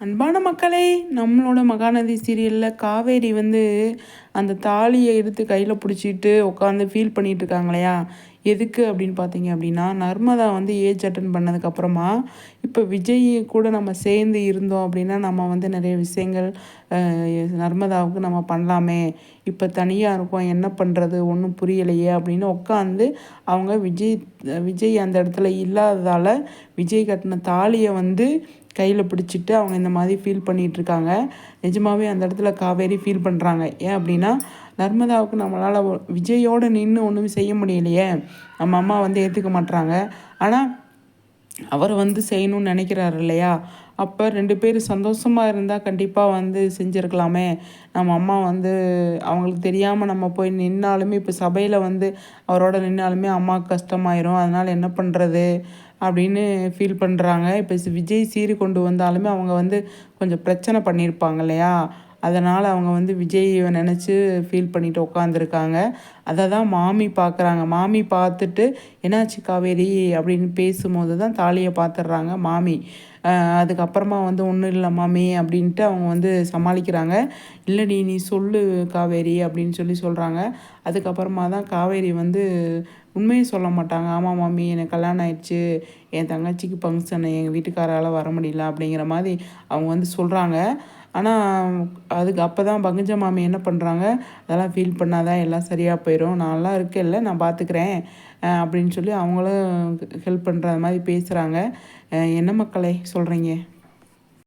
அன்பான மக்களே நம்மளோட மகாநதி சீரியலில் காவேரி வந்து அந்த தாலியை எடுத்து கையில் பிடிச்சிட்டு உட்காந்து ஃபீல் பண்ணிகிட்டு இருக்காங்களையா எதுக்கு அப்படின்னு பார்த்தீங்க அப்படின்னா நர்மதா வந்து ஏஜ் அட்டன் பண்ணதுக்கப்புறமா இப்போ விஜய் கூட நம்ம சேர்ந்து இருந்தோம் அப்படின்னா நம்ம வந்து நிறைய விஷயங்கள் நர்மதாவுக்கு நம்ம பண்ணலாமே. இப்போ தனியாக இருக்கோம் என்ன பண்ணுறது ஒன்றும் புரியலையே அப்படின்னு உட்காந்து அவங்க விஜய் விஜய் அந்த இடத்துல இல்லாததால் விஜய் கட்டின தாலியை வந்து கையில் பிடிச்சிட்டு அவங்க இந்த மாதிரி ஃபீல் பண்ணிகிட்ருக்காங்க நிஜமாகவே அந்த இடத்துல காவேரி ஃபீல் பண்ணுறாங்க ஏன் அப்படின்னா நர்மதாவுக்கு நம்மளால் விஜயோடு நின்று ஒன்றும் செய்ய முடியலையே. நம்ம அம்மா வந்து ஏற்றுக்க மாட்டுறாங்க ஆனால் அவர் வந்து செய்யணும்னு நினைக்கிறாரு இல்லையா? அப்போ ரெண்டு பேர் சந்தோஷமாக இருந்தால் கண்டிப்பாக வந்து செஞ்சுருக்கலாமே. நம்ம அம்மா வந்து அவங்களுக்கு தெரியாமல் நம்ம போய் நின்னாலுமே இப்போ சபையில் வந்து அவரோட நின்னாலுமே அம்மாவுக்கு கஷ்டமாயிரும். அதனால் என்ன பண்ணுறது அப்படின்னு ஃபீல் பண்ணுறாங்க இப்போ விஜய் சீறி கொண்டு வந்தாலுமே அவங்க வந்து கொஞ்சம் பிரச்சனை பண்ணியிருப்பாங்க இல்லையா? அதனால் அவங்க வந்து விஜய்யை நினச்சி ஃபீல் பண்ணிட்டு உட்காந்துருக்காங்க அதை தான் மாமி பார்க்குறாங்க மாமி பார்த்துட்டு என்னாச்சு காவேரி? அப்படின்னு பேசும்போது தான் தாலியை பார்த்துட்றாங்க மாமி. அதுக்கப்புறமா வந்து ஒன்றும் இல்லை மாமி அப்படின்ட்டு அவங்க வந்து சமாளிக்கிறாங்க. இல்லைடி நீ சொல்லு காவேரி அப்படின்னு சொல்லி சொல்கிறாங்க அதுக்கப்புறமா தான் காவேரி வந்து உண்மையை சொல்ல மாட்டாங்க. ஆமாம் மாமி எனக்கு கல்யாணம் ஆயிடுச்சு. என் தங்கச்சிக்கு ஃபங்க்ஷன் எங்கள் வீட்டுக்காரால் வர முடியல அப்படிங்கிற மாதிரி அவங்க வந்து சொல்கிறாங்க ஆனால் அதுக்கு அப்போ தான் பங்கஜ மாமி என்ன பண்ணுறாங்க அதெல்லாம் ஃபீல் பண்ணாதான் எல்லாம் சரியாக போயிடும் நான்லாம் இருக்கேன்ல நான் பார்த்துக்கிறேன் அப்படின்னு சொல்லி அவங்களும் ஹெல்ப் பண்ணுற மாதிரி பேசுகிறாங்க என்ன மக்களை சொல்கிறீங்க